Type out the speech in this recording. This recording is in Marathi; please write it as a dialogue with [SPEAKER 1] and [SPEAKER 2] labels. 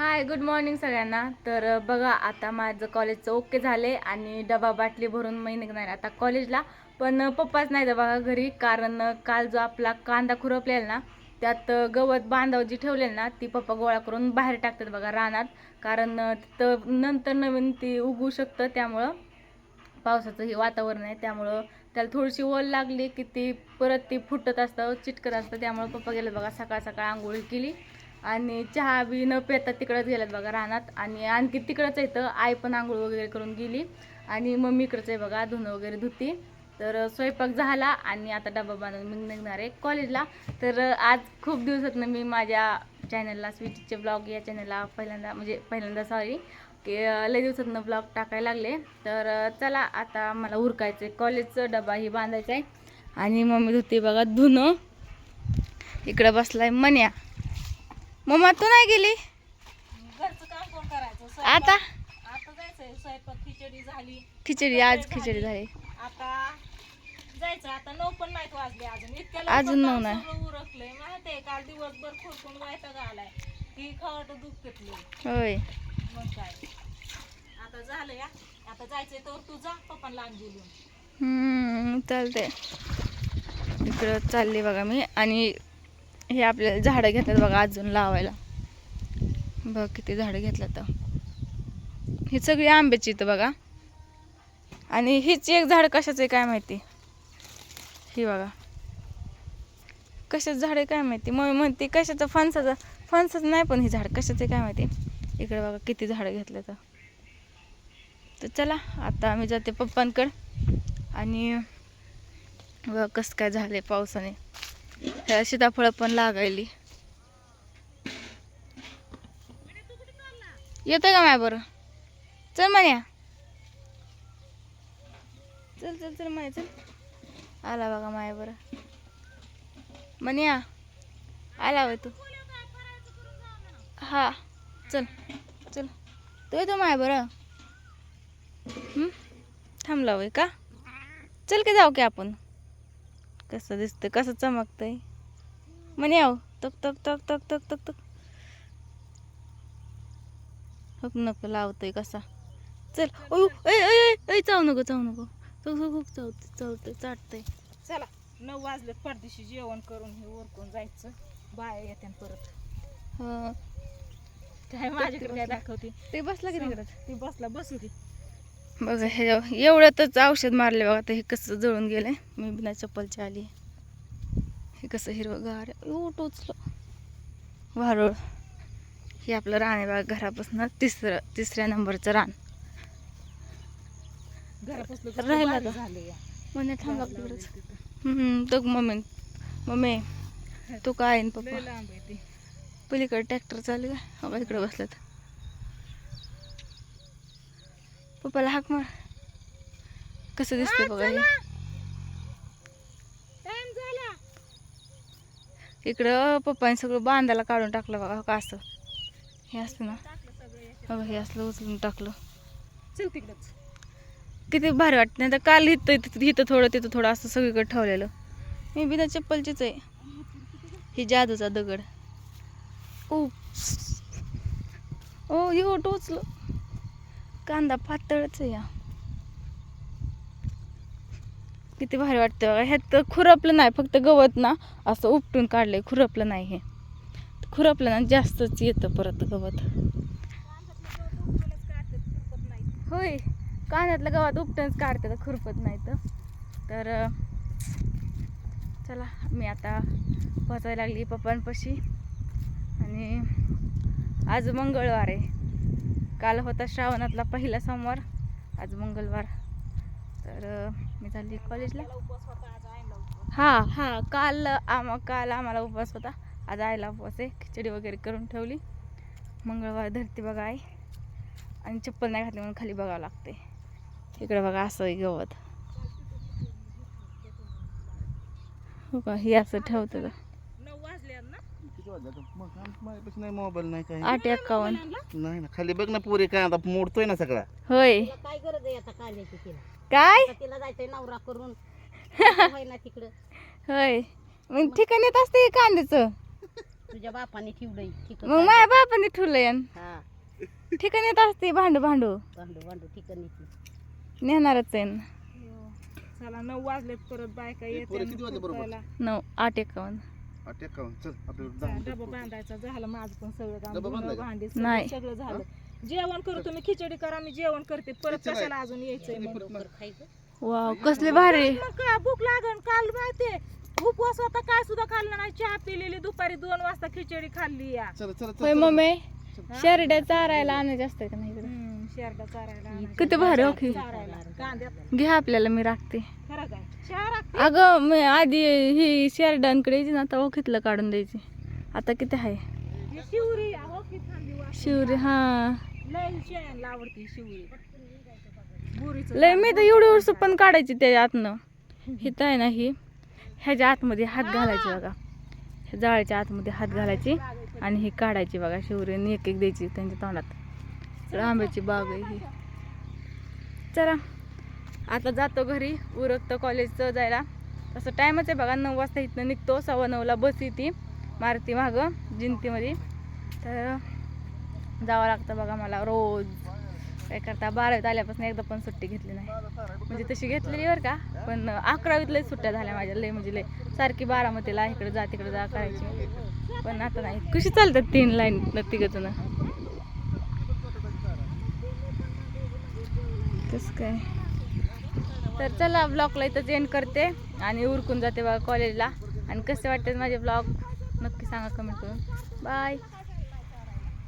[SPEAKER 1] हाय गुड मॉर्निंग सगळ्यांना. तर बघा आता माझं कॉलेजचं ओके झाले आणि डबा बाटली भरून मी निघणार आता कॉलेजला पण पप्पाच नाही तर बघा घरी कारण काल जो आपला कांदा खुरपलेला ना त्यात गवत बांधाव जी ठेवलेली ना ती पप्पा गोळा करून बाहेर टाकतात बघा रानात. कारण तिथं नंतर नवीन ती उगू शकतं त्यामुळं पावसाचं हे वातावरण आहे. त्यामुळं त्याला थोडीशी ओल लागली की ती परत ती फुटत असतं चिटकत असतं. त्यामुळं पप्पा गेलं बघा सकाळ सकाळ आंघोळी केली. आणि चहा बी न पेता तिकडंच गेल्यात बघा रानात. आणि आणखी तिकडंच येतं आई पण आंघोळ वगैरे करून गेली. आणि मम्मी इकडंच आहे बघा धुणं वगैरे धुती. तर स्वयंपाक झाला आणि आता डबा बांधून मी निघणार आहे कॉलेजला तर आज खूप दिवसातनं मी माझ्या चॅनलला स्वीटीचे ब्लॉग या चॅनलला पहिल्यांदा म्हणजे पहिल्यांदा सॉरी की लय दिवसातनं ब्लॉग टाकायला लागले. तर चला आता मला उरकायचं आहे कॉलेजचं डबा ही बांधायचा आहे आणि मम्मी धुते बघा धुणं. इकडं बसलाय मन्या. मम्मा तू नाही गेली?
[SPEAKER 2] घरचं काम कोण करायचं?
[SPEAKER 1] आता
[SPEAKER 2] स्वयंपाक- आता? जायचंय. स्वयंपाक खिचडी झाली.
[SPEAKER 1] खिचडी आज खिचडी झाली.
[SPEAKER 2] आता जायचं आता नऊ पण नाहीत वाजले अजून. इतक्या
[SPEAKER 1] अजून नऊ
[SPEAKER 2] काम
[SPEAKER 1] नाही.
[SPEAKER 2] सगळं उरकलंय. काल दिवसभर खुरपून आलाय की खवट दूध पितले.
[SPEAKER 1] होय.
[SPEAKER 2] मग काय? आता झालं या. आता जायचंय तर तू जा पप्पांना लांब बोलून
[SPEAKER 1] हम्म, चालतंय. इकडं चालली बघा मी. आणि हे आपल्याला झाडं घेतात बघा अजून लावायला. बघ किती झाडं घेतलं तर ही सगळी आंब्याची इथं बघा. आणि हीच एक झाड कशाचं आहे काय माहिती? ही बघा. कशाचं झाड आहे काय माहिती? मग म्हणते कशाचं? फणसाचं. फणसाचं नाही पण ही झाड कशाचं आहे काय माहिती? इकडे बघा किती झाडं घेतलं तर तर चला आता आम्ही जाते पप्पांकडं. आणि बघा कसं काय झालं आहे पावसाने. ह्या सीताफळं पण लागायली. येतं का माय बरं? चल म्हण्या चल चल चल माय चल. आला बघा माय बरं. म्हण्या आला होय तू. हा चल चल. तू येतो माय बरं. थांबला होय का? चल की जाऊ की आपण. कसं दिसतं कसं चमकतंय. म्हणे आव तक तक तक तक तक तक तक. हुक नको लावतोय कसा. चल ओय ऐ चावू नको चावू नको. तो खूप चावते चावतंय चाटतंय.
[SPEAKER 2] चला नऊ वाजलेत परदेशी जेवण करून हे उरकून जायचं. बाया येते परत.
[SPEAKER 1] हं.
[SPEAKER 2] काय माझ्याकडे काय दाखवते?
[SPEAKER 1] ते बसला की तिकडं
[SPEAKER 2] ती बसला बसू दे.
[SPEAKER 1] बघा हे एवढ्यातच औषध मारले बघा आता हे कसं जळून गेलंय. मी बिना चप्पलची आली. कसं हिरवं गार टोचलं. वारुळ. हे आपलं बघा घरापासून तिसरं तिसऱ्या नंबरचं रान. राहिला का?
[SPEAKER 2] या.
[SPEAKER 1] म्हणे थांबा तिकडंच तो. मम्मी. मम्मी तू काय आहे पप्पा? पलीकडे ट्रॅक्टर चालू आहे. हवा इकडे बसलात. पप्पाला हाक मार. कसं दिसतंय बघा हे
[SPEAKER 2] टाइम झाला
[SPEAKER 1] इकडं पप्पाने सगळं बांधायला काढून टाकलं बघा हो का असं. हे असतं ना.
[SPEAKER 2] याच्यात.
[SPEAKER 1] हो हे असलं उचलून टाकलं. किती भारी वाटतं. नाही तर काल इथं इथं थोडं तिथं थोडं असं सगळीकडे ठेवलेलं. मी बिना चप्पलचीच आहे. ही जादूचा दगड. ओ ओ यो टोचलं कांदा पातळच आहे या. किती भारी वाटतं. बघा ह्यात तर खुरपलं नाही फक्त गवत ना असं उपटून काढलं आहे खुरपलं नाही हे. खुरपलं ना जास्तच येतं परत गवत. होय कांद्यातलं गवत उपटूनच काढतात खुरपत नाही तर चला मी आता पोचायला लागली पप्पांपाशी. आणि आज मंगळवार आहे. काल होता श्रावणातला पहिला सोमवार आज मंगळवार. तर मी चालली कॉलेजला. हा हा काल आम काल आम्हाला उपवास होता. आज आईला उपवास आहे खिचडी वगैरे करून ठेवली. मंगळवार धरते बघा आई. आणि चप्पल नाही घातली म्हणून खाली बघावं लागते इकडे बघा असं आहे गवत. हो का? हे असं ठेवतं
[SPEAKER 3] मोबाईल नाही काय
[SPEAKER 1] आठ एक्कावन्न.
[SPEAKER 3] नाही ना? खाली बघ ना पुरे काय आता मोडतोय ना सगळा.
[SPEAKER 1] होय.
[SPEAKER 4] काय गरज आहे आता कांद्याची तिला?
[SPEAKER 1] काय
[SPEAKER 4] तिला जायचंय नवरा करून होय ना तिकडं
[SPEAKER 1] होय मग ठिकाणी येत असते कांद्याचं
[SPEAKER 4] तुझ्या बापाने ठेवलंय ठीक
[SPEAKER 1] मग माझ्या बापाने यान.
[SPEAKER 4] हा
[SPEAKER 1] ठिकाणी येत असते भांडू भांडू
[SPEAKER 4] भांडू भांडू ठिकाणी
[SPEAKER 1] नेणारच आहे ना.
[SPEAKER 2] चला नऊ वाजलेत परत बायका
[SPEAKER 3] पोरं किती वाजले बरोबर?
[SPEAKER 2] येते
[SPEAKER 1] नऊ आठ एकावन्न
[SPEAKER 3] आठ एकावन्न. चल आपल्याला दहा
[SPEAKER 2] डबा
[SPEAKER 3] मिनिटं.
[SPEAKER 2] बांधायचा झालं माझं पण सगळं काम
[SPEAKER 3] डबा
[SPEAKER 2] धुणं? भांडी
[SPEAKER 1] नाही.
[SPEAKER 2] सगळं झालं जेवण करू तुम्ही खिचडी करा मी जेवण करते. परत. कशाला अजून यायचंय मग?
[SPEAKER 1] वाव कसले भारी.
[SPEAKER 2] मग काय भूक लागन काल माहितीये उपवास होता काय सुद्धा खाल्लं नाही. चहा पिलेली दुपारी दोन वाजता खिचडी खाल्ली या.
[SPEAKER 3] चल चल चल
[SPEAKER 1] होय
[SPEAKER 3] चल.
[SPEAKER 1] मम्मी शेरड्या चारायला आणायचे असते का नाही इकडे?
[SPEAKER 2] हम्म, शेरडा चारायला आणायचं.
[SPEAKER 1] किती भारी ओके
[SPEAKER 2] चारायला कांद्यात.
[SPEAKER 1] घ्या आपल्याला मी राखते.
[SPEAKER 2] खरं काय? चहा राख
[SPEAKER 1] अगं मी आधी ही शेरडांकडे यायची ना आता ओखीतलं काढून द्यायची. आता किती आहे?
[SPEAKER 2] ही शिवरी अहो की थांबली वा.
[SPEAKER 1] शिवरी हा.
[SPEAKER 2] लय आवडती
[SPEAKER 1] मी तर एवढी वर्ष पण काढायची त्याच्या आतनं. हिथं आहे ना ही. ह्याच्या आतमध्ये हात घालायची बघा. ह्या जाळ्याच्या आतमध्ये हात घालायची आणि ही काढायची बघा शिवरीने एक एक द्यायची त्यांच्या तोंडात. आंब्याची बाग आहे ही. चला आता जातो घरी. उरकतं कॉलेजचं जायला. तसं टाईमच आहे बघा. नऊ वाजता इथनं निघतो. सव्वा नऊला बस येते. मारुती मागं जिंतीमध्ये. तर जावं लागतं बघा मला रोज. काय करता बारावीत आल्यापासून एकदा पण सुट्टी घेतली नाही. म्हणजे तशी घेतलेली बरं का. पण अकरावीत सुट्ट्या झाल्या माझ्या लय म्हणजे लय सारखी बारामतीला इकडे जा तिकडे जा करायची. पण आता नाही. कशी चालतात तीन लाईन तिघजण कसं काय. तर चला ब्लॉगला इथंच एंड करते आणि उरकून जाते बघा कॉलेजला आणि कसे वाटतात माझे ब्लॉग? नक्की सांगा कमेंट करून. बाय